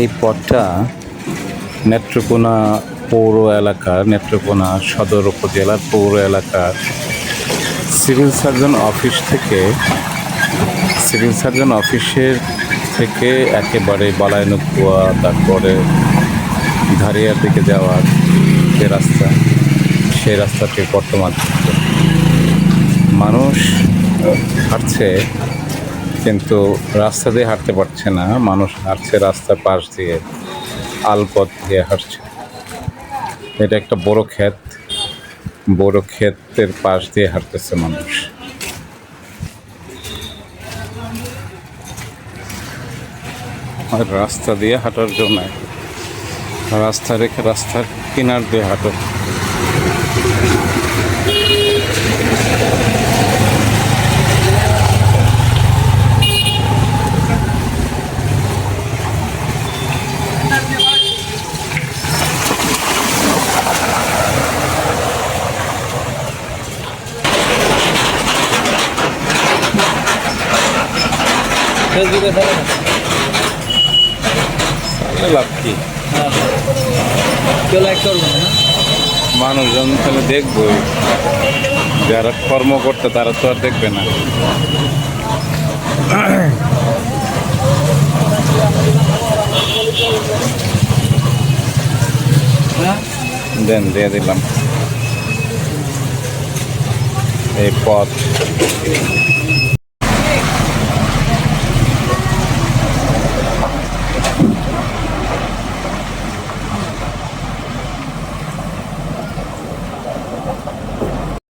এই পথটা নেত্রকোনা পৌর এলাকার, নেত্রকোনা সদর উপজেলার পৌর এলাকার সিভিল সার্জন অফিস থেকে, সিভিল সার্জন অফিসের থেকে একেবারে বালায়নুকুয়া তারপরে ধারিয়ার দিকে যাওয়ার যে রাস্তা, সেই রাস্তাটি বর্তমান মানুষ হাঁটছে কিন্তু রাস্তা দিয়ে হাঁটতে পারছে না। মানুষ হাঁটছে রাস্তার পাশ দিয়ে, আলপথ দিয়ে হাঁটছে। এটা একটা বড় ক্ষেত। বড় ক্ষেতের পাশ দিয়ে হাঁটতেছে মানুষ। রাস্তা দিয়ে হাঁটার জন্য, রাস্তা রেখে রাস্তার কিনার দিয়ে হাঁটো। ফেসবুকে থাকে না লাভ কি? কেউ লাইক করবে না মানুষজন তাহলে দেখবই যারা কর্ম করতে তারা তো আর দেখবে না। দেন দিয়ে দিলাম। এই পথ।